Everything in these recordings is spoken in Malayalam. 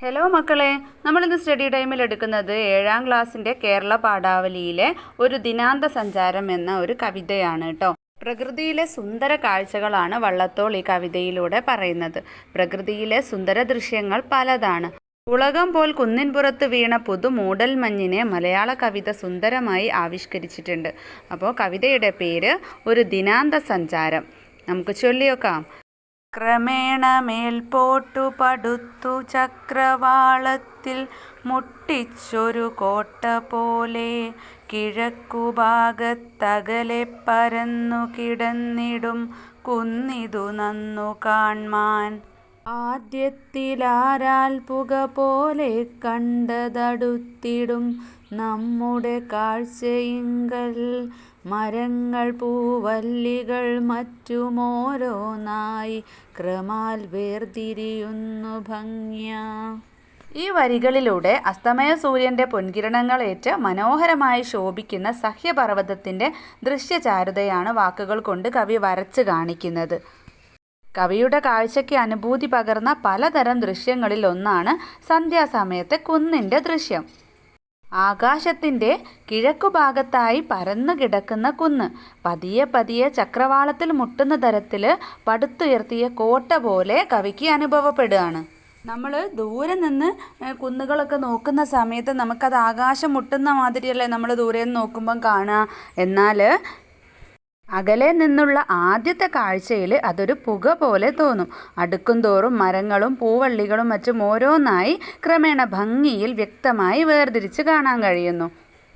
ഹലോ മക്കളെ. നമ്മളിന്ന് സ്റ്റഡി ടൈമിൽ എടുക്കുന്നത് ഏഴാം ക്ലാസ്സിന്റെ കേരള പാഠാവലിയിലെ ഒരു ദിനാന്ത സഞ്ചാരം എന്ന ഒരു കവിതയാണ് കേട്ടോ പ്രകൃതിയിലെ സുന്ദര കാഴ്ചകളാണ് വള്ളത്തോൾ ഈ കവിതയിലൂടെ പറയുന്നത്. പ്രകൃതിയിലെ സുന്ദര ദൃശ്യങ്ങൾ പലതാണ്. ഉളകം പോൽ കുന്നിൻപുറത്ത് വീണ പുതു മൂടൽ മഞ്ഞിനെ മലയാള കവിത സുന്ദരമായി ആവിഷ്കരിച്ചിട്ടുണ്ട്. അപ്പോൾ കവിതയുടെ പേര് ഒരു ദിനാന്ത സഞ്ചാരം. നമുക്ക് ചൊല്ലിയൊക്കാം. ക്രമേണ മേൽപോട്ടു പടുത്തു ചക്രവാളത്തിൽ മുട്ടിച്ചൊരു കോട്ട പോലെ കിഴക്കുഭാഗത്തകലെ പരന്നു കിടന്നിടും കുന്നിതു നന്നു കാൺമാൻ. ആദ്യത്തിലാരാൽ പുക പോലെ കണ്ടതടുത്തിടും നമ്മുടെ കാഴ്ചയിങ്കൽ മരങ്ങൾ പൂവല്ലികൾ മറ്റുമോരോന്നായി ക്രമാൽ വേർതിരിയുന്നു ഭംഗ്യ. ഈ വരികളിലൂടെ അസ്തമയ സൂര്യന്റെ പൊൻകിരണങ്ങളേറ്റ് മനോഹരമായി ശോഭിക്കുന്ന സഹ്യപർവതത്തിന്റെ ദൃശ്യചാരുതയാണ് വാക്കുകൾ കൊണ്ട് കവി വരച്ച് കാണിക്കുന്നത്. കവിയുടെ കാഴ്ചയ്ക്ക് അനുഭൂതി പകർന്ന പലതരം ദൃശ്യങ്ങളിൽ ഒന്നാണ് സന്ധ്യാസമയത്തെ കുന്നിന്റെ ദൃശ്യം. ആകാശത്തിന്റെ കിഴക്കുഭാഗത്തായി പരന്നു കിടക്കുന്ന കുന്ന്. പതിയെ പതിയെ ചക്രവാളത്തിൽ മുട്ടുന്ന തരത്തിൽ പടുത്തുയർത്തിയ കോട്ട പോലെ കവിക്ക് അനുഭവപ്പെടുകയാണ്. നമ്മൾ ദൂരെ നിന്ന് കുന്നുകളൊക്കെ നോക്കുന്ന സമയത്ത് നമുക്കത് ആകാശം മുട്ടുന്ന മാതിരിയല്ലേ നമ്മൾ ദൂരെ നിന്ന് നോക്കുമ്പം കാണുക. എന്നാൽ അകലെ നിന്നുള്ള ആദ്യത്തെ കാഴ്ചയിൽ അതൊരു പുക പോലെ തോന്നും. അടുക്കും തോറും മരങ്ങളും പൂവള്ളികളും മറ്റും ഓരോന്നായി ക്രമേണ ഭംഗിയിൽ വ്യക്തമായി വേർതിരിച്ച് കാണാൻ കഴിയുന്നു.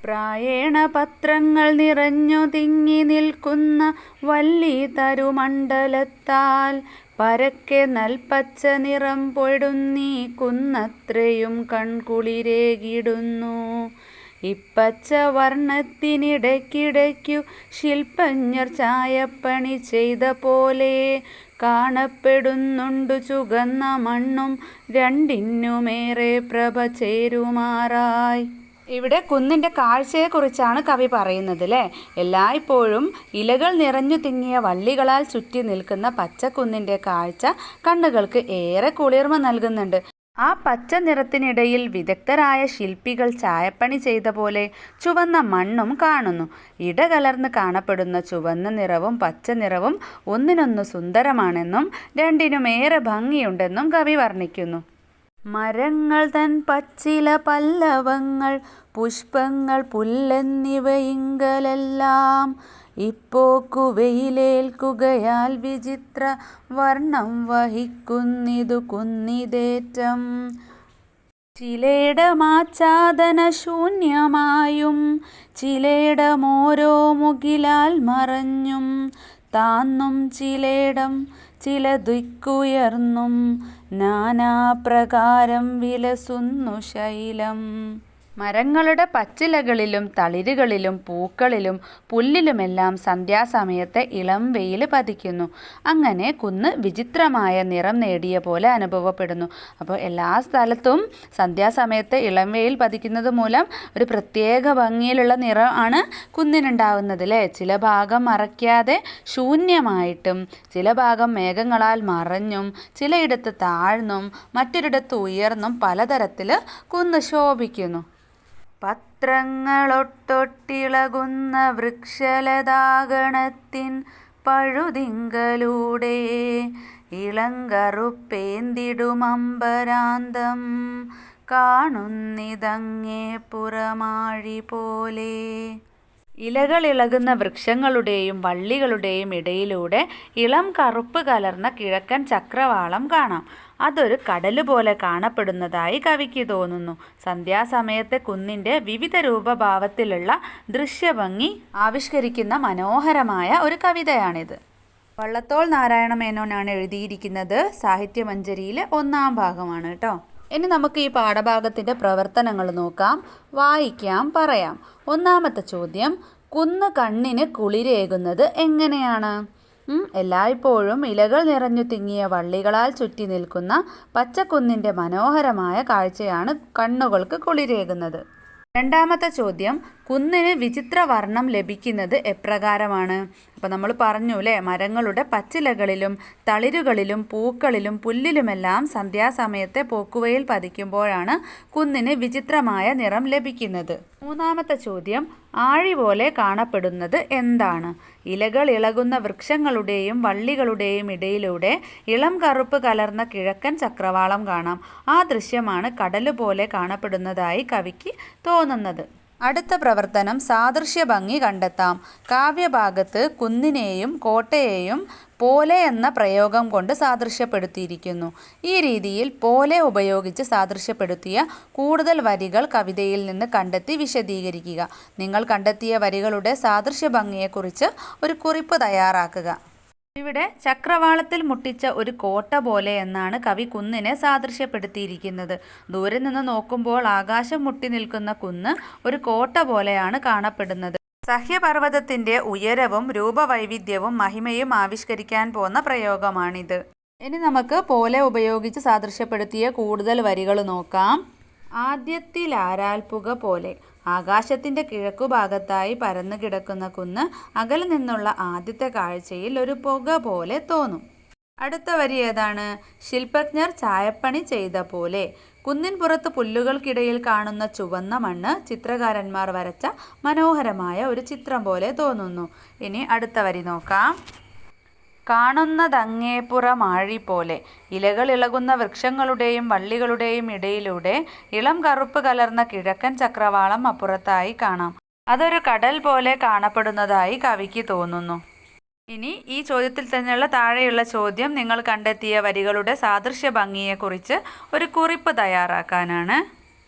പ്രായേണ പത്രങ്ങൾ നിറഞ്ഞു തിങ്ങി നിൽക്കുന്ന വല്ലി തരുമണ്ഡലത്താൽ പരക്കെ നൽപ്പച്ച നിറം പൊടുന്നീ കുന്നത്രയും കൺകുളിരേകിടുന്നു. ഇപ്പച്ച വർണത്തിനിടയ്ക്കിടയ്ക്കു ശില്പജ്ഞർ ചായപ്പണി ചെയ്ത പോലെ കാണപ്പെടുന്നുണ്ടു ചുകന്ന മണ്ണും രണ്ടിനുമേറെ പ്രഭ ചേരുമാറായി. ഇവിടെ കുന്നിന്റെ കാഴ്ചയെക്കുറിച്ചാണ് കവി പറയുന്നത് അല്ലേ എല്ലായ്പ്പോഴും ഇലകൾ നിറഞ്ഞു തിങ്ങിയ വള്ളികളാൽ ചുറ്റി നിൽക്കുന്ന പച്ചക്കുന്നിന്റെ കാഴ്ച കണ്ണുകൾക്ക് ഏറെ കുളിർമ നൽകുന്നുണ്ട്. ആ പച്ച നിറത്തിനിടയിൽ വിദഗ്ധരായ ശില്പികൾ ചായപ്പണി ചെയ്ത പോലെ ചുവന്ന മണ്ണും കാണുന്നു. ഇടകലർന്ന് കാണപ്പെടുന്ന ചുവന്ന നിറവും പച്ച നിറവും ഒന്നിനൊന്ന് സുന്ദരമാണെന്നും രണ്ടിനും ഏറെ ഭംഗിയുണ്ടെന്നും കവി വർണിക്കുന്നു. മരങ്ങൾ തൻ പച്ചില പല്ലവങ്ങൾ പുഷ്പങ്ങൾ പുല്ലെന്നിവയിങ്കലെല്ലാം ഇപ്പോക്കു വെയിലേൽക്കുകയാൽ വിചിത്ര വർണം വഹിക്കുന്നിതു കുന്നിതേറ്റം. ചിലയിടമാച്ഛാദന ശൂന്യമായും ചിലയിടമോരോ മുകിലാൽ മറഞ്ഞും താന്നും ചിലേടം ചില ദിക്കുയർന്നും നാനാപ്രകാരം വിലസുന്നു ശൈലം. മരങ്ങളുടെ പച്ചിലകളിലും തളിരുകളിലും പൂക്കളിലും പുല്ലിലുമെല്ലാം സന്ധ്യാസമയത്തെ ഇളം വെയിൽ പതിക്കുന്നു. അങ്ങനെ കുന്ന് വിചിത്രമായ നിറം നേടിയ പോലെ അനുഭവപ്പെടുന്നു. അപ്പോൾ എല്ലാ സ്ഥലത്തും സന്ധ്യാസമയത്തെ ഇളം വെയിൽ പതിക്കുന്നത് മൂലം ഒരു പ്രത്യേക ഭംഗിയിലുള്ള നിറം ആണ് കുന്നിനുണ്ടാവുന്നത് അല്ലേ ചില ഭാഗം മറയ്ക്കാതെ ശൂന്യമായിട്ടും ചില ഭാഗം മേഘങ്ങളാൽ മറഞ്ഞും ചിലയിടത്ത് താഴ്ന്നും മറ്റൊരിടത്ത് ഉയർന്നും പലതരത്തിൽ കുന്ന് ശോഭിക്കുന്നു. പത്രങ്ങളൊട്ടൊട്ടിളകുന്ന വൃക്ഷലതാഗണത്തിൻ പഴുതിങ്കലൂടെ ഇളങ്കറുപ്പേന്തിടുമമ്പരാന്തം കാണുന്നിതങ്ങേ പുറമാഴി പോലെ ഇലകൾ ഇളകുന്ന വൃക്ഷങ്ങളുടെയും വള്ളികളുടെയും ഇടയിലൂടെ ഇളം കറുപ്പ് കലർന്ന കിഴക്കൻ ചക്രവാളം കാണാം. അതൊരു കടൽ പോലെ കാണപ്പെടുന്നതായി കവിക്ക് തോന്നുന്നു. സന്ധ്യാസമയത്തെ കുന്നിന്റെ വിവിധ രൂപഭാവത്തിലുള്ള ദൃശ്യഭംഗി ആവിഷ്കരിക്കുന്ന മനോഹരമായ ഒരു കവിതയാണിത്. വള്ളത്തോൾ നാരായണ മേനോനാണ് എഴുതിയിരിക്കുന്നത്. സാഹിത്യമഞ്ജരിയിലെ ഒന്നാം ഭാഗമാണ് കേട്ടോ. ഇനി നമുക്ക് ഈ പാഠഭാഗത്തിന്റെ പ്രവർത്തനങ്ങൾ നോക്കാം. വായിക്കാം പറയാം. ഒന്നാമത്തെ ചോദ്യം കുന്ന് കണ്ണിന് കുളിരേകുന്നത് എങ്ങനെയാണ്? എല്ലായ്പ്പോഴും ഇലകൾ നിറഞ്ഞു തിങ്ങിയ വള്ളികളാൽ ചുറ്റി നിൽക്കുന്ന പച്ചക്കുന്നിന്റെ മനോഹരമായ കാഴ്ചയാണ് കണ്ണുകൾക്ക് കുളിരേകുന്നത്. രണ്ടാമത്തെ ചോദ്യം കുന്നിന് വിചിത്ര വർണം ലഭിക്കുന്നത് എപ്രകാരമാണ്? അപ്പോൾ നമ്മൾ പറഞ്ഞു അല്ലേ മരങ്ങളുടെ പച്ചിലകളിലും തളിരുകളിലും പൂക്കളിലും പുല്ലിലുമെല്ലാം സന്ധ്യാസമയത്തെ പോക്കുവയിൽ പതിക്കുമ്പോഴാണ് കുന്നിന് വിചിത്രമായ നിറം ലഭിക്കുന്നത്. മൂന്നാമത്തെ ചോദ്യം ആഴി പോലെ കാണപ്പെടുന്നത് എന്താണ്? ഇലകൾ ഇളകുന്ന വൃക്ഷങ്ങളുടെയും വള്ളികളുടെയും ഇടയിലൂടെ ഇളം കറുപ്പ് കലർന്ന കിഴക്കൻ ചക്രവാളം കാണാം. ആ ദൃശ്യമാണ് കടലുപോലെ കാണപ്പെടുന്നതായി കവിക്ക് തോന്നുന്നത്. അടുത്ത പ്രവർത്തനം സാദൃശ്യ ഭംഗി കണ്ടെത്താം. കാവ്യഭാഗത്ത് കുന്നിനെയും കോട്ടയെയും പോലെ എന്ന പ്രയോഗം കൊണ്ട് സാദൃശ്യപ്പെടുത്തിയിരിക്കുന്നു. ഈ രീതിയിൽ പോലെ ഉപയോഗിച്ച് സാദൃശ്യപ്പെടുത്തിയ കൂടുതൽ വരികൾ കവിതയിൽ നിന്ന് കണ്ടെത്തി വിശദീകരിക്കുക. നിങ്ങൾ കണ്ടെത്തിയ വരികളുടെ സാദൃശ്യ ഭംഗിയെക്കുറിച്ച് ഒരു കുറിപ്പ് തയ്യാറാക്കുക. ഇവിടെ ചക്രവാളത്തിൽ മുട്ടിച്ച ഒരു കോട്ട പോലെ എന്നാണ് കവി കുന്നിനെ സാദൃശ്യപ്പെടുത്തിയിരിക്കുന്നത്. ദൂരെ നിന്ന് നോക്കുമ്പോൾ ആകാശം മുട്ടി നിൽക്കുന്ന കുന്ന് ഒരു കോട്ട പോലെയാണ് കാണപ്പെടുന്നത്. സഹ്യപർവതത്തിന്റെ ഉയരവും രൂപവൈവിധ്യവും മഹിമയും ആവിഷ്കരിക്കാൻ പോന്ന പ്രയോഗമാണിത്. ഇനി നമുക്ക് പോലെ ഉപയോഗിച്ച് സാദൃശ്യപ്പെടുത്തിയ കൂടുതൽ വരികൾ നോക്കാം. ആദ്യത്തിലാരാൽപ്പുക പോലെ. ആകാശത്തിന്റെ കിഴക്കുഭാഗത്തായി പരന്നു കിടക്കുന്ന കുന്ന് അകലെ നിന്നുള്ള ആദ്യത്തെ കാഴ്ചയിൽ ഒരു പുക പോലെ തോന്നും. അടുത്ത വരി ഏതാണ്? ശില്പജ്ഞർ ചായപ്പണി ചെയ്ത പോലെ. കുന്നിൻ പുറത്ത് പുല്ലുകൾക്കിടയിൽ കാണുന്ന ചുവന്ന മണ്ണ് ചിത്രകാരന്മാർ വരച്ച മനോഹരമായ ഒരു ചിത്രം പോലെ തോന്നുന്നു. ഇനി അടുത്ത വരി നോക്കാം. കാണുന്നതങ്ങേപ്പുറമാഴി പോലെ ഇലകൾ ഇളകുന്ന വൃക്ഷങ്ങളുടെയും വള്ളികളുടെയും ഇടയിലൂടെ ഇളം കറുപ്പ് കലർന്ന കിഴക്കൻ ചക്രവാളം അപ്പുറത്തായി കാണാം. അതൊരു കടൽ പോലെ കാണപ്പെടുന്നതായി കവിക്ക് തോന്നുന്നു. ഇനി ഈ ചോദ്യത്തിൽ തന്നെയുള്ള താഴെയുള്ള ചോദ്യം നിങ്ങൾ കണ്ടെത്തിയ വരികളുടെ സാദൃശ്യ ഭംഗിയെക്കുറിച്ച് ഒരു കുറിപ്പ് തയ്യാറാക്കാനാണ്.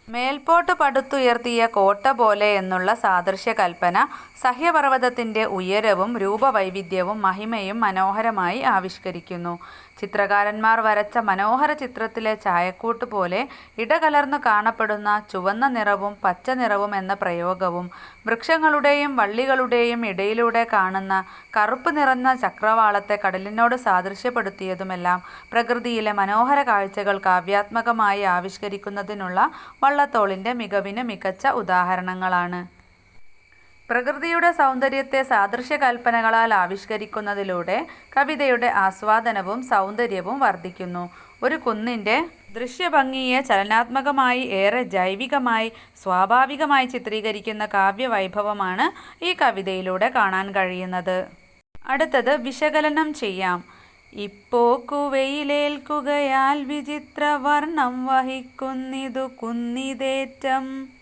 മേൽപോട്ട് പടുത്തുയർത്തിയ കോട്ട പോലെ എന്നുള്ള സാദൃശ്യകൽപ്പന സഹ്യപർവതത്തിന്റെ ഉയരവും രൂപവൈവിധ്യവും മഹിമയും മനോഹരമായി ആവിഷ്കരിക്കുന്നു. ചിത്രകാരന്മാർ വരച്ച മനോഹര ചിത്രത്തിലെ ചായക്കൂട്ട് പോലെ ഇടകലർന്നു കാണപ്പെടുന്ന ചുവന്ന നിറവും പച്ച നിറവും എന്ന പ്രയോഗവും വൃക്ഷങ്ങളുടെയും വള്ളികളുടെയും ഇടയിലൂടെ കാണുന്ന കറുപ്പ് നിറഞ്ഞ ചക്രവാളത്തെ കടലിനോട് സാദൃശ്യപ്പെടുത്തിയതുമെല്ലാം പ്രകൃതിയിലെ മനോഹര കാഴ്ചകൾ കാവ്യാത്മകമായി ആവിഷ്കരിക്കുന്നതിനുള്ള വള്ളത്തോളിന്റെ മികവിന് മികച്ച ഉദാഹരണങ്ങളാണ്. പ്രകൃതിയുടെ സൗന്ദര്യത്തെ സാദൃശ്യ കൽപ്പനകളാൽ ആവിഷ്കരിക്കുന്നതിലൂടെ കവിതയുടെ ആസ്വാദനവും സൗന്ദര്യവും വർദ്ധിക്കുന്നു. ഒരു കുന്നിന്റെ ദൃശ്യഭംഗിയെ ചലനാത്മകമായി ഏറെ ജൈവികമായി സ്വാഭാവികമായി ചിത്രീകരിക്കുന്ന കാവ്യവൈഭവമാണ് ഈ കവിതയിലൂടെ കാണാൻ കഴിയുന്നത്. അടുത്തത് വിശകലനം ചെയ്യാം. ഇപ്പോക്കുവയിലേൽക്കുകയാൽ വിചിത്ര വർണം വഹിക്കുന്നിതു കുന്നിതേറ്റം.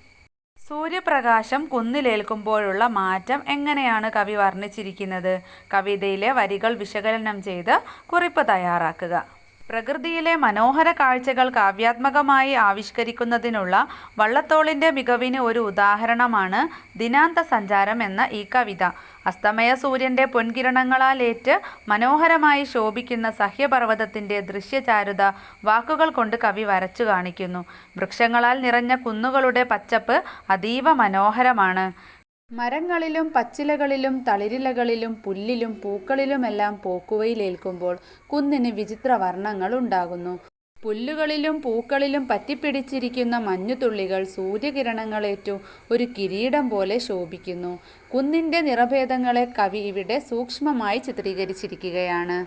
സൂര്യപ്രകാശം കുന്നിലേൽക്കുമ്പോഴുള്ള മാറ്റം എങ്ങനെയാണ് കവി വർണിച്ചിരിക്കുന്നത്? കവിതയിലെ വരികൾ വിശകലനം ചെയ്ത് കുറിപ്പ് തയ്യാറാക്കുക. പ്രകൃതിയിലെ മനോഹര കാഴ്ചകൾ കാവ്യാത്മകമായി ആവിഷ്കരിക്കുന്നതിനുള്ള വള്ളത്തോളിന്റെ മികവിന് ഒരു ഉദാഹരണമാണ് ദിനാന്ത സഞ്ചാരം എന്ന ഈ കവിത. അസ്തമയ സൂര്യന്റെ പൊൻകിരണങ്ങളാലേറ്റ് മനോഹരമായി ശോഭിക്കുന്ന സഹ്യപർവതത്തിന്റെ ദൃശ്യചാരുത വാക്കുകൾ കൊണ്ട് കവി വരച്ചു കാണിക്കുന്നു. വൃക്ഷങ്ങളാൽ നിറഞ്ഞ കുന്നുകളുടെ പച്ചപ്പ് അതീവ മനോഹരമാണ്. മരങ്ങളിലും പച്ചിലകളിലും തളിരിലകളിലും പുല്ലിലും പൂക്കളിലുമെല്ലാം പോക്കുവയിലേൽക്കുമ്പോൾ കുന്നിന് വിചിത്ര വർണങ്ങൾ ഉണ്ടാകുന്നു. പുല്ലുകളിലും പൂക്കളിലും പറ്റിപ്പിടിച്ചിരിക്കുന്ന മഞ്ഞുതുള്ളികൾ സൂര്യകിരണങ്ങളേറ്റു ഒരു കിരീടം പോലെ ശോഭിക്കുന്നു. കുന്നിന്റെ നിറഭേദങ്ങളെ കവി ഇവിടെ സൂക്ഷ്മമായി ചിത്രീകരിച്ചിരിക്കുകയാണ്.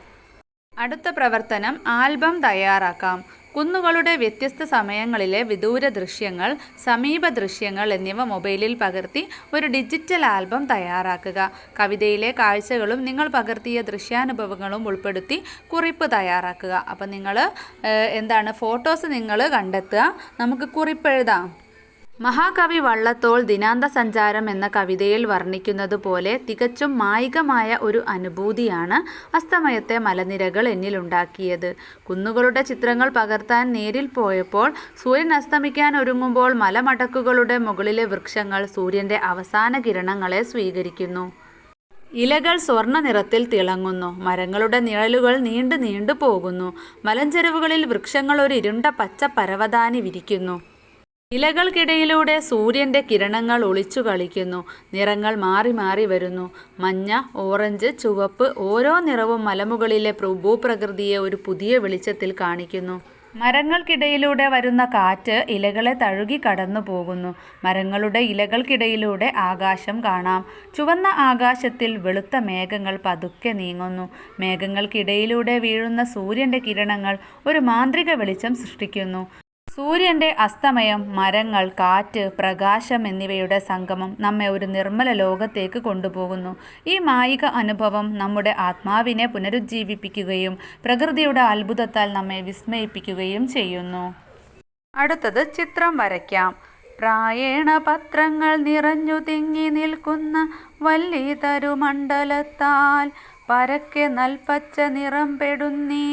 അടുത്ത പ്രവർത്തനം ആൽബം തയ്യാറാക്കാം. കുന്നുകളുടെ വ്യത്യസ്ത സമയങ്ങളിലെ വിദൂര ദൃശ്യങ്ങൾ സമീപ ദൃശ്യങ്ങൾ എന്നിവ മൊബൈലിൽ പകർത്തി ഒരു ഡിജിറ്റൽ ആൽബം തയ്യാറാക്കുക. കവിതയിലെ കാഴ്ചകളും നിങ്ങൾ പകർത്തിയ ദൃശ്യാനുഭവങ്ങളും ഉൾപ്പെടുത്തി കുറിപ്പ് തയ്യാറാക്കുക. അപ്പം നിങ്ങൾ എന്താണ് ഫോട്ടോസ് നിങ്ങൾ കണ്ടെത്തുക. നമുക്ക് കുറിപ്പ് എഴുതാം. മഹാകവി വള്ളത്തോൾ ദിനാന്ത സഞ്ചാരം എന്ന കവിതയിൽ വർണിക്കുന്നത് പോലെ തികച്ചും മായികമായ ഒരു അനുഭൂതിയാണ് അസ്തമയത്തെ മലനിരകൾ എന്നിലുണ്ടാക്കിയത്. കുന്നുകളുടെ ചിത്രങ്ങൾ പകർത്താൻ നേരിൽ പോയപ്പോൾ സൂര്യൻ അസ്തമിക്കാൻ ഒരുങ്ങുമ്പോൾ മലമടക്കുകളുടെ മുകളിലെ വൃക്ഷങ്ങൾ സൂര്യന്റെ അവസാന കിരണങ്ങളെ സ്വീകരിക്കുന്നു. ഇലകൾ സ്വർണ നിറത്തിൽ തിളങ്ങുന്നു. മരങ്ങളുടെ നിഴലുകൾ നീണ്ടു നീണ്ടു പോകുന്നു. മലഞ്ചെരുവുകളിൽ വൃക്ഷങ്ങൾ ഒരു ഇരുണ്ട പച്ച പരവതാനി വിരിക്കുന്നു. ഇലകൾക്കിടയിലൂടെ സൂര്യന്റെ കിരണങ്ങൾ ഒളിച്ചു കളിക്കുന്നു. നിറങ്ങൾ മാറി മാറി വരുന്നു. മഞ്ഞ ഓറഞ്ച് ചുവപ്പ് ഓരോ നിറവും മലമുകളിലെ ഭൂപ്രകൃതിയെ ഒരു പുതിയ വെളിച്ചത്തിൽ കാണിക്കുന്നു. മരങ്ങൾക്കിടയിലൂടെ വരുന്ന കാറ്റ് ഇലകളെ തഴുകി കടന്നു പോകുന്നു. മരങ്ങളുടെ ഇലകൾക്കിടയിലൂടെ ആകാശം കാണാം. ചുവന്ന ആകാശത്തിൽ വെളുത്ത മേഘങ്ങൾ പതുക്കെ നീങ്ങുന്നു. മേഘങ്ങൾക്കിടയിലൂടെ വീഴുന്ന സൂര്യന്റെ കിരണങ്ങൾ ഒരു മാന്ത്രിക വെളിച്ചം സൃഷ്ടിക്കുന്നു. സൂര്യന്റെ അസ്തമയം മരങ്ങൾ കാറ്റ് പ്രകാശം എന്നിവയുടെ സംഗമം നമ്മെ ഒരു നിർമ്മല ലോകത്തേക്ക് കൊണ്ടുപോകുന്നു. ഈ മായിക അനുഭവം നമ്മുടെ ആത്മാവിനെ പുനരുജ്ജീവിപ്പിക്കുകയും പ്രകൃതിയുടെ അത്ഭുതത്താൽ നമ്മെ വിസ്മയിപ്പിക്കുകയും ചെയ്യുന്നു. അടുത്തത് ചിത്രം വരയ്ക്കാം. പ്രായേണ പത്രങ്ങൾ നിറഞ്ഞു തിങ്ങി നിൽക്കുന്ന വല്ലി തരുമണ്ഡലത്താൽ പരക്കെ നൽപ്പച്ച നിറം പെടുന്നീ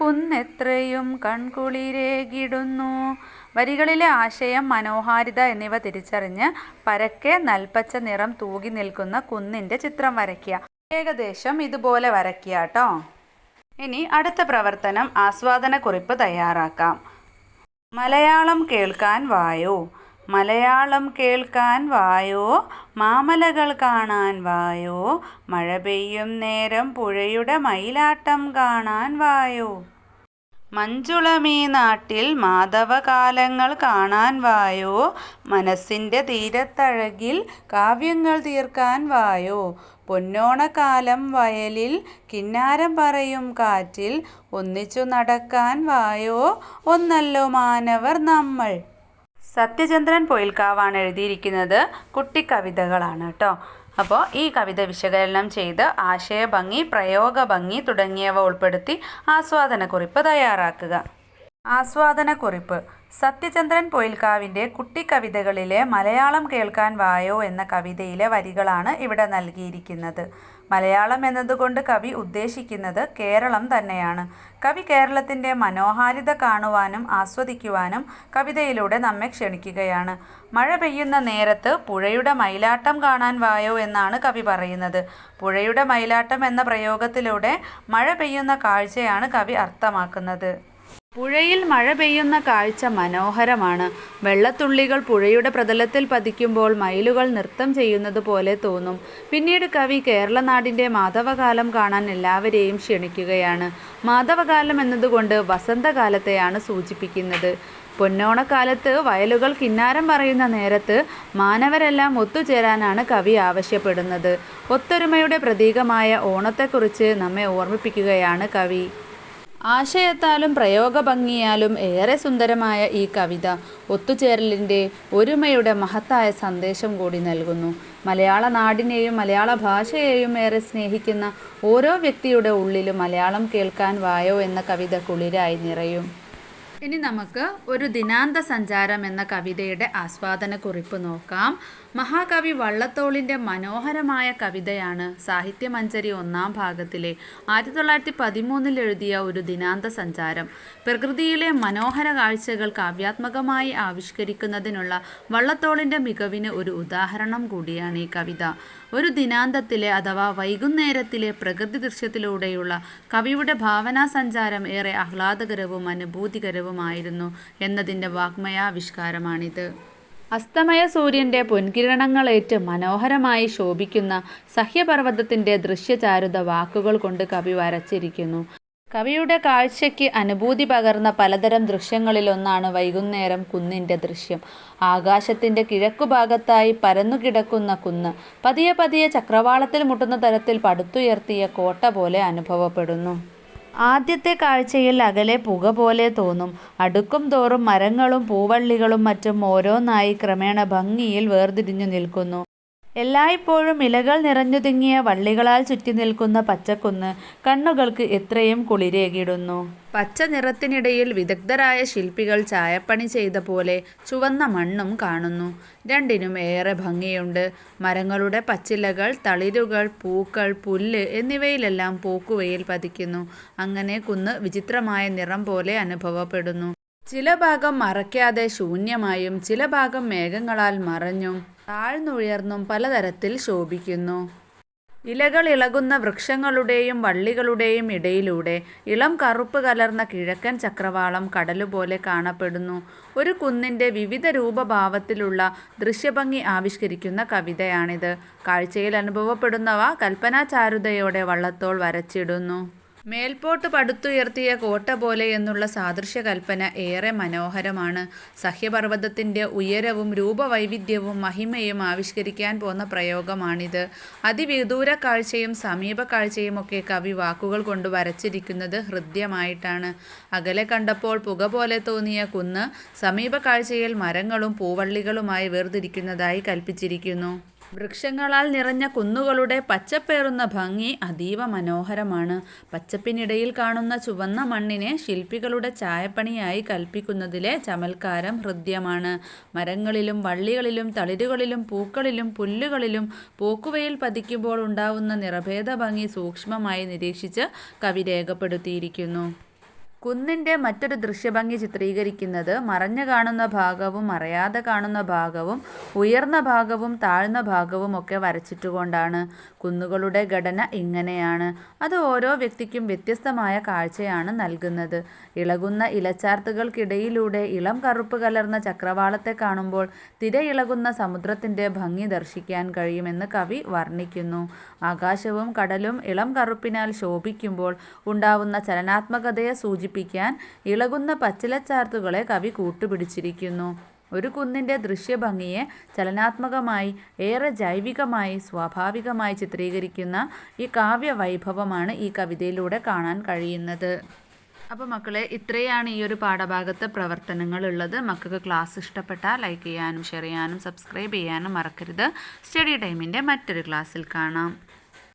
കുന്നെത്രയും കൺകുളിരേകിടുന്നു. വരികളിലെ ആശയം മനോഹാരിത എന്നിവ തിരിച്ചറിഞ്ഞ് പരക്കെ നൽപ്പച്ച നിറം തൂകി നിൽക്കുന്ന കുന്നിന്റെ ചിത്രം വരയ്ക്കുക. ഏകദേശം ഇതുപോലെ വരയ്ക്കുക കേട്ടോ ഇനി അടുത്ത പ്രവർത്തനം ആസ്വാദനക്കുറിപ്പ് തയ്യാറാക്കാം. മലയാളം കേൾക്കാൻ വായോ. മലയാളം കേൾക്കാൻ വായോ മാമലകൾ കാണാൻ വായോ മഴ പെയ്യും നേരം പുഴയുടെ മയിലാട്ടം കാണാൻ വായോ. മഞ്ചുളമീ നാട്ടിൽ മാധവകാലങ്ങൾ കാണാൻ വായോ മനസ്സിന്റെ തീരത്തഴകിൽ കാവ്യങ്ങൾ തീർക്കാൻ വായോ. പൊന്നോണക്കാലം വയലിൽ കിന്നാരം പറയും കാറ്റിൽ ഒന്നിച്ചു നടക്കാൻ വായോ ഒന്നല്ലോ മാനവർ നമ്മൾ. സത്യചന്ദ്രൻ പൊയിൽക്കാവാണ് എഴുതിയിരിക്കുന്നത് കുട്ടിക്കവിതകളാണ് കേട്ടോ. അപ്പോൾ ഈ കവിത വിശകലനം ചെയ്ത് ആശയഭംഗി പ്രയോഗഭംഗി തുടങ്ങിയവ ഉൾപ്പെടുത്തി ആസ്വാദനക്കുറിപ്പ് തയ്യാറാക്കുക. ആസ്വാദനക്കുറിപ്പ്. സത്യചന്ദ്രൻ പൊയിൽക്കാവിന്റെ കുട്ടിക്കവിതകളിലെ മലയാളം കേൾക്കാൻ വായോ എന്ന കവിതയിലെ വരികളാണ് ഇവിടെ നൽകിയിരിക്കുന്നത്. മലയാളം എന്നതുകൊണ്ട് കവി ഉദ്ദേശിക്കുന്നത് കേരളം തന്നെയാണ്. കവി കേരളത്തിന്റെ മനോഹാരിത കാണുവാനും ആസ്വദിക്കുവാനും കവിതയിലൂടെ നമ്മെ ക്ഷണിക്കുകയാണ്. മഴ പെയ്യുന്ന നേരത്ത് പുഴയുടെ മൈലാട്ടം കാണാൻ വായോ എന്നാണ് കവി പറയുന്നത്. പുഴയുടെ മൈലാട്ടം എന്ന പ്രയോഗത്തിലൂടെ മഴ പെയ്യുന്ന കാഴ്ചയാണ് കവി അർത്ഥമാക്കുന്നത്. പുഴയിൽ മഴ പെയ്യുന്ന കാഴ്ച മനോഹരമാണ്. വെള്ളത്തുള്ളികൾ പുഴയുടെ പ്രതലത്തിൽ പതിക്കുമ്പോൾ മയിലുകൾ നൃത്തം ചെയ്യുന്നത് പോലെ തോന്നും. പിന്നീട് കവി കേരളനാടിന്റെ മാധവകാലം കാണാൻ എല്ലാവരെയും ക്ഷണിക്കുകയാണ്. മാധവകാലം എന്നതുകൊണ്ട് വസന്തകാലത്തെയാണ് സൂചിപ്പിക്കുന്നത്. പൊന്നോണക്കാലത്ത് വയലുകൾ കിന്നാരം പറയുന്ന നേരത്ത് മാനവരെല്ലാം ഒത്തുചേരാനാണ് കവി ആവശ്യപ്പെടുന്നത്. ഒത്തൊരുമയുടെ പ്രതീകമായ ഓണത്തെക്കുറിച്ച് നമ്മെ ഓർമ്മിപ്പിക്കുകയാണ് കവി. ആശയത്താലും പ്രയോഗഭംഗിയാലും ഏറെ സുന്ദരമായ ഈ കവിത ഒത്തുചേരലിന്റെ ഒരുമയുടെ മഹത്തായ സന്ദേശം കൂടി നൽകുന്നു. മലയാള നാടിനെയും മലയാള ഭാഷയെയും ഏറെ സ്നേഹിക്കുന്ന ഓരോ വ്യക്തിയുടെ ഉള്ളിലും മലയാളം കേൾക്കാൻ വായോ എന്ന കവിത കുളിരായി നിറയും. ഇനി നമുക്ക് ഒരു ദിനാന്ത സഞ്ചാരം എന്ന കവിതയുടെ ആസ്വാദനക്കുറിപ്പ് നോക്കാം. മഹാകവി വള്ളത്തോളിന്റെ മനോഹരമായ കവിതയാണ് സാഹിത്യമഞ്ചരി ഒന്നാം ഭാഗത്തിലെ ആയിരത്തി തൊള്ളായിരത്തി പതിമൂന്നിൽ എഴുതിയ ഒരു ദിനാന്ത സഞ്ചാരം. പ്രകൃതിയിലെ മനോഹര കാഴ്ചകൾ കാവ്യാത്മകമായി ആവിഷ്കരിക്കുന്നതിനുള്ള വള്ളത്തോളിന്റെ മികവിന് ഒരു ഉദാഹരണം കൂടിയാണ് ഈ കവിത. ഒരു ദിനാന്തത്തിലെ അഥവാ വൈകുന്നേരത്തിലെ പ്രകൃതി ദൃശ്യത്തിലൂടെയുള്ള കവിയുടെ ഭാവനാ സഞ്ചാരം ഏറെ ആഹ്ലാദകരവും അനുഭൂതികരവുമായിരുന്നു എന്നതിന്റെ വാഗ്മയാവിഷ്കാരമാണിത്. അസ്തമയ സൂര്യന്റെ പൊൻകിരണങ്ങളേറ്റ് മനോഹരമായി ശോഭിക്കുന്ന സഹ്യപർവതത്തിന്റെ ദൃശ്യചാരുത വാക്കുകൾ കൊണ്ട് കവി വരച്ചിരിക്കുന്നു. കവിയുടെ കാഴ്ചയ്ക്ക് അനുഭൂതി പകർന്ന പലതരം ദൃശ്യങ്ങളിലൊന്നാണ് വൈകുന്നേരം കുന്നിന്റെ ദൃശ്യം. ആകാശത്തിന്റെ കിഴക്കുഭാഗത്തായി പരന്നുകിടക്കുന്ന കുന്ന് പതിയെ പതിയെ ചക്രവാളത്തിൽ മുട്ടുന്ന തരത്തിൽ പടുത്തുയർത്തിയ കോട്ട പോലെ അനുഭവപ്പെടുന്നു. ആദ്യത്തെ കാഴ്ചയിൽ അകലെ പുക പോലെ തോന്നും. അടുക്കും തോറും മരങ്ങളും പൂവള്ളികളും മറ്റും ഓരോന്നായി ക്രമേണ ഭംഗിയിൽ വേർതിരിഞ്ഞു നിൽക്കുന്നു. എല്ലായ്പ്പോഴും ഇലകൾ നിറഞ്ഞു തിങ്ങിയ വള്ളികളാൽ ചുറ്റി നിൽക്കുന്ന പച്ചക്കുന്ന് കണ്ണുകൾക്ക് എത്രയും കുളിരേകിടുന്നു. പച്ച നിറത്തിനിടയിൽ വിദഗ്ധരായ ശില്പികൾ ചായപ്പണി ചെയ്ത പോലെ ചുവന്ന മണ്ണും കാണുന്നു. രണ്ടിനും ഏറെ ഭംഗിയുണ്ട്. മരങ്ങളുടെ പച്ചിലകൾ തളിരുകൾ പൂക്കൾ പുല്ല് എന്നിവയിലെല്ലാം പൂക്കുവയിൽ പതിക്കുന്നു. അങ്ങനെ കുന്ന് വിചിത്രമായ നിറം പോലെ അനുഭവപ്പെടുന്നു. ചില ഭാഗം മറയ്ക്കാതെ ശൂന്യമായും ചില ഭാഗം മേഘങ്ങളാൽ മറഞ്ഞും താഴ്ന്നുയർന്നും പലതരത്തിൽ ശോഭിക്കുന്നു. ഇലകൾ ഇളകുന്ന വൃക്ഷങ്ങളുടെയും വള്ളികളുടെയും ഇടയിലൂടെ ഇളം കറുപ്പ് കലർന്ന കിഴക്കൻ ചക്രവാളം കടലുപോലെ കാണപ്പെടുന്നു. ഒരു കുന്നിന്റെ വിവിധ രൂപഭാവത്തിലുള്ള ദൃശ്യഭംഗി ആവിഷ്കരിക്കുന്ന കവിതയാണിത്. കാഴ്ചയിൽ അനുഭവപ്പെടുന്നവ കൽപ്പനാചാരുതയോടെ വള്ളത്തോൾ വരച്ചിടുന്നു. മേൽപോട്ട് പടുത്തുയർത്തിയ കോട്ട പോലെ എന്നുള്ള സാദൃശ്യകൽപ്പന ഏറെ മനോഹരമാണ്. സഹ്യപർവതത്തിന്റെ ഉയരവും രൂപവൈവിധ്യവും മഹിമയും ആവിഷ്കരിക്കാൻ പോന്ന പ്രയോഗമാണിത്. അതിവിദൂര കാഴ്ചയും സമീപ കാഴ്ചയുമൊക്കെ കവി വാക്കുകൾ കൊണ്ട് വരച്ചിരിക്കുന്നത് ഹൃദ്യമായിട്ടാണ്. അകലെ കണ്ടപ്പോൾ പുക പോലെ തോന്നിയ കുന്ന് സമീപ കാഴ്ചയിൽ മരങ്ങളും പൂവള്ളികളുമായി വേർതിരിക്കുന്നതായി കൽപ്പിച്ചിരിക്കുന്നു. വൃക്ഷങ്ങളാൽ നിറഞ്ഞ കുന്നുകളുടെ പച്ചപ്പേറുന്ന ഭംഗി അതീവ മനോഹരമാണ്. പച്ചപ്പിനിടയിൽ കാണുന്ന ചുവന്ന മണ്ണിനെ ശില്പികളുടെ ചായപ്പണിയായി കൽപ്പിക്കുന്നതിലെ ചമൽക്കാരം ഹൃദ്യമാണ്. മരങ്ങളിലും വള്ളികളിലും തളിരുകളിലും പൂക്കളിലും പുല്ലുകളിലും പൂക്കുവയിൽ പതിക്കുമ്പോൾ ഉണ്ടാവുന്ന നിറഭേദ ഭംഗി സൂക്ഷ്മമായി നിരീക്ഷിച്ച് കവി രേഖപ്പെടുത്തിയിരിക്കുന്നു. കുന്നിന്റെ മറ്റൊരു ദൃശ്യഭംഗി ചിത്രീകരിക്കുന്നത് മറഞ്ഞു കാണുന്ന ഭാഗവും മറയാതെ കാണുന്ന ഭാഗവും ഉയർന്ന ഭാഗവും താഴ്ന്ന ഭാഗവും ഒക്കെ വരച്ചിട്ടുകൊണ്ടാണ് കുന്നുകളുടെ ഘടന ഇങ്ങനെയാണ്. അത് ഓരോ വ്യക്തിക്കും വ്യത്യസ്തമായ കാഴ്ചയാണ് നൽകുന്നത്. ഇളകുന്ന ഇലച്ചാർത്തുകൾക്കിടയിലൂടെ ഇളം കറുപ്പ് കലർന്ന ചക്രവാളത്തെ കാണുമ്പോൾ തിരയിളകുന്ന സമുദ്രത്തിന്റെ ഭംഗി ദർശിക്കാൻ കഴിയുമെന്ന് കവി വർണിക്കുന്നു. ആകാശവും കടലും ഇളം കറുപ്പിനാൽ ശോഭിക്കുമ്പോൾ ഉണ്ടാവുന്ന ചലനാത്മകതയെ സൂചിപ്പിക്കാൻ ഇളകുന്ന പച്ചിലച്ചാർത്തുകളെ കവി കൂട്ടുപിടിച്ചിരിക്കുന്നു. ഒരു കുന്നിന്റെ ദൃശ്യഭംഗിയെ ചലനാത്മകമായി ഏറെ ജൈവികമായി സ്വാഭാവികമായി ചിത്രീകരിക്കുന്ന ഈ കാവ്യവൈഭവമാണ് ഈ കവിതയിലൂടെ കാണാൻ കഴിയുന്നത്. അപ്പോൾ മക്കളെ ഇത്രയാണ് ഈ ഒരു പാഠഭാഗത്തെ പ്രവർത്തനങ്ങൾ ഉള്ളത് മക്കൾക്ക് ക്ലാസ് ഇഷ്ടപ്പെട്ടാൽ ലൈക്ക് ചെയ്യാനും ഷെയർ ചെയ്യാനും സബ്സ്ക്രൈബ് ചെയ്യാനും മറക്കരുത്. സ്റ്റഡി ടൈമിന്റെ മറ്റൊരു ക്ലാസ്സിൽ കാണാം.